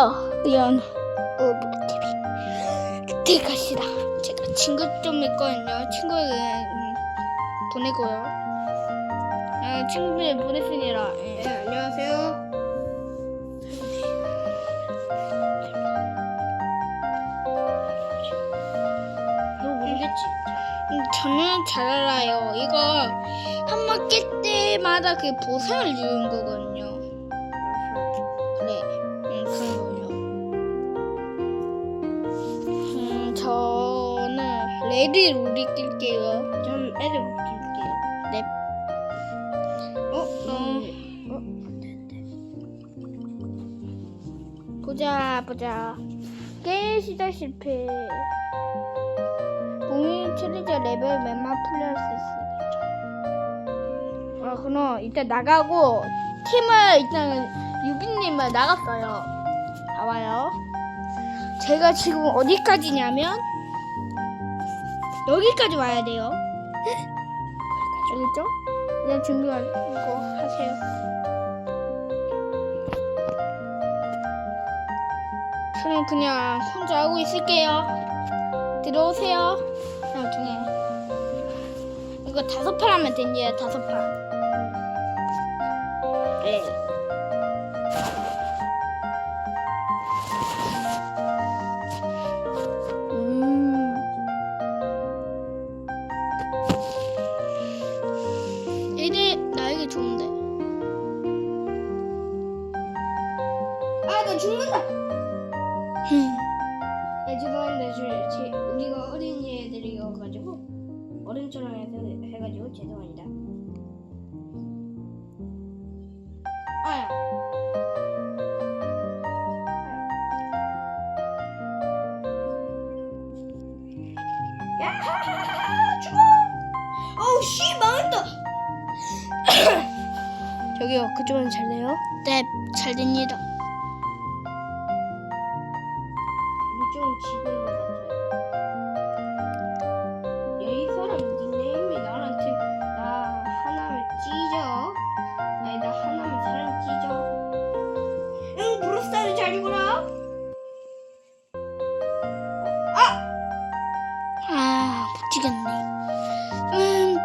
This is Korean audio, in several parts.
과연 오브TV. 그때 가시다. 제가 친구 좀 있거든요. 친구를 음, 보내고요. 아, 친구들 보냈습니다. 예. 네, 안녕하세요. 너 모르겠지? 음, 저는 잘 알아요. 이거 한 번 깰 때마다 그 보상을 주는 거거든요 저는 레드 룰이 낄게요 전 애들 웃길게요. 네 어? 어. 어? 보자 보자 게임 시작 실패 봉인 챌린저 레벨 몇만 플레이할 수 있습니다 아 그럼 일단 나가고 팀을 일단 유빈님을 나갔어요 봐봐요 제가 지금 어디까지냐면 여기까지 와야 돼요 알겠죠? 그냥 준비하고 하세요 저는 그냥 혼자 하고 있을게요. 들어오세요. 나중에. 이거 다섯 판 하면 되니 다섯 판. 네. 아야. 야! 죽어! 어우, 씨, 망했다! 저기요, 그쪽은 잘 돼요? 네, 잘 됩니다. 이쪽은 지고 지겠네. 음,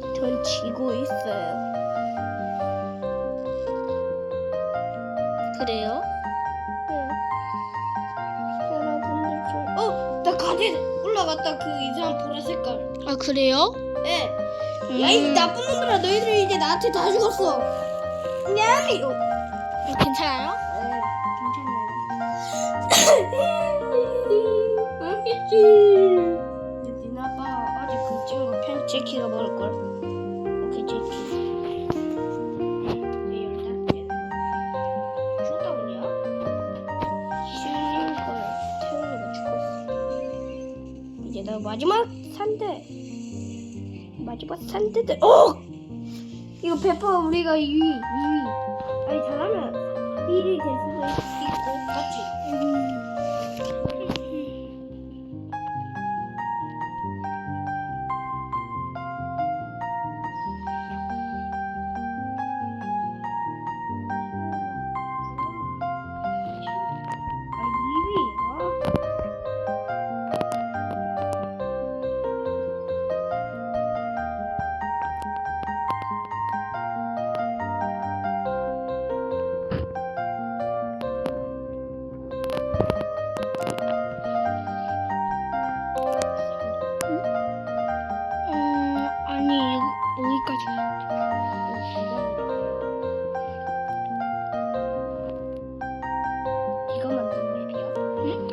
전 지고 있어요. 그래요? 네. 여러분들 좀. 어, 나 가게 올라갔다. 그 이상한 보라 색깔. 아, 그래요? 네. 음, 야, 이 나쁜 놈들아, 너희들 이제 나한테 다 죽었어. 냠이. 어. 괜찮아요? 네, 괜찮아요. 알겠지. 니네 아빠 어제 그 찍은 거 편, 제키가 먹을 걸. 오케이, 제키. 나 마지막 산대. 마지막 산대들. 어! 이거 100% 우리가 2위, 2위. 아니 잘하면 1위 될수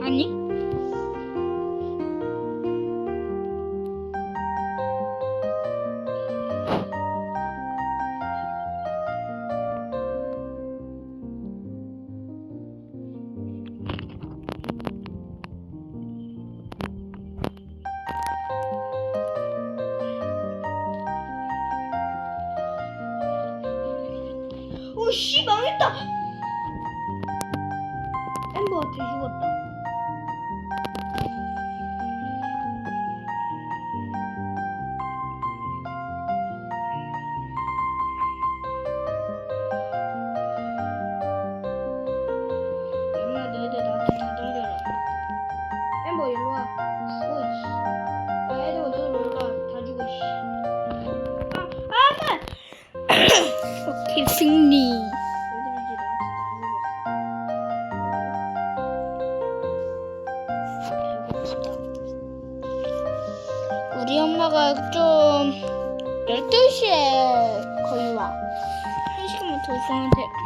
아니? 오씨 망했다 우리 엄마가 좀 12시에 거의 와. 한 시간만 더 있으면 돼.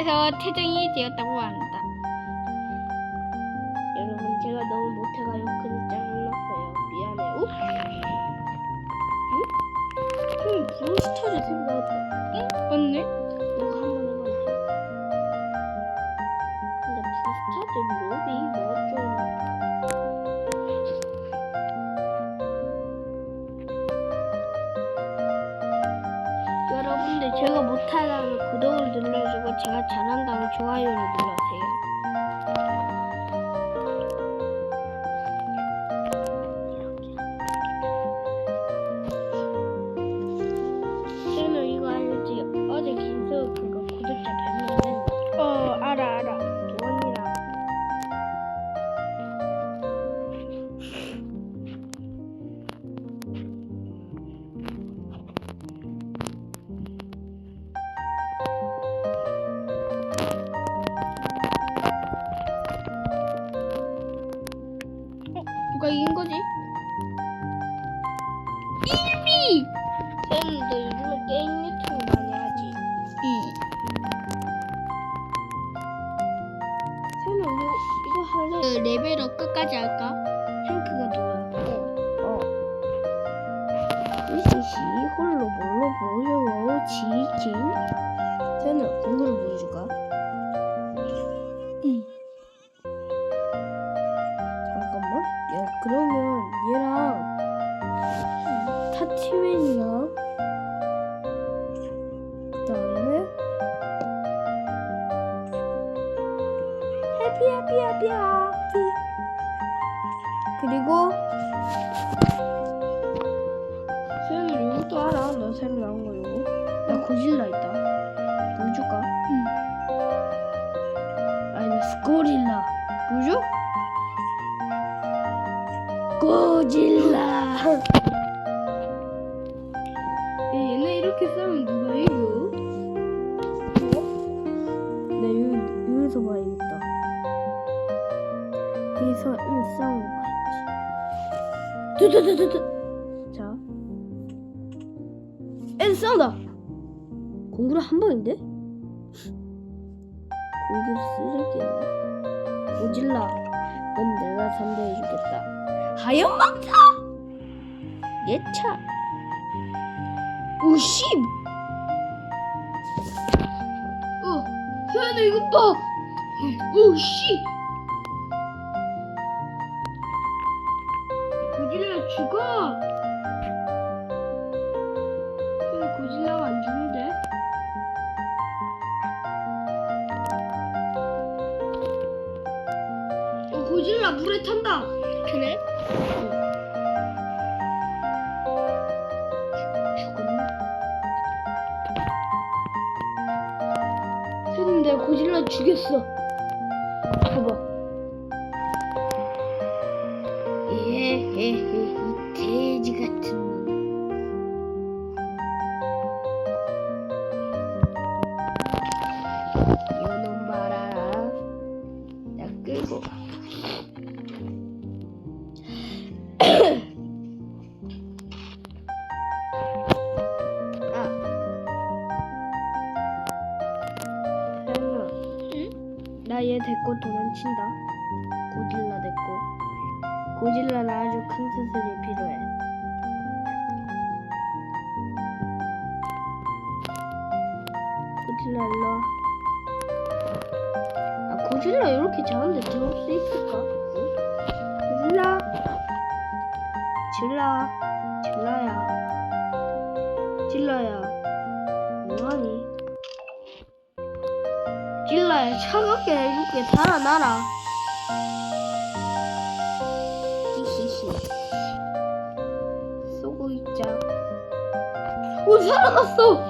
불에서 퇴장이 되었다고 한다. 여러분 제가 너무 못해가지고 그냥 짜증났어요. 미안해. 오? 응? 응, 브루스타즈 생각났다. 맞네? 이거 한번 해봐야지. 근데 브루스타즈 몹이 뭐좀 제가 못하다면 구독을 눌러주고 제가 잘한다면 좋아요를 눌러주세요. 뭘로 보여요 지킨? 쟤는 공부를 보여줄까? 응. 잠깐만. 야 그러면 얘랑 타치맨이랑 그 다음에 해피 해피 해피 해피 그리고 새로 나온 거 이거 나 고질라 있다 보여줄까? 응. 아니 나 스코릴라 보여줘? 고질라 야, 얘네 이렇게 싸우면 누가 이겨? 나 여기, 여기서 봐야겠다 여기서 일 싸우고 봐야지 두두두두두 싸운다. 공구를 한 방인데? 공구 쓰레기였네 고질라 넌 내가 상대해 주겠다. 하얀 망사! 예차! 오씨 어 현아 이것 봐. 오씨 죽였어. 데리고 도망친다. 고질라 데리고. 고질라는 아주 큰 수술이 필요해. 고질라 일로 와. 아, 고질라 이렇게 자는데 들어올 수 있을까? 고질라. 질라. 질라야. 질라야. 뭐하니? 질라야 차갑게 해줄게. 달아나라. 히히히. 쏘고 있자. 오 살아났어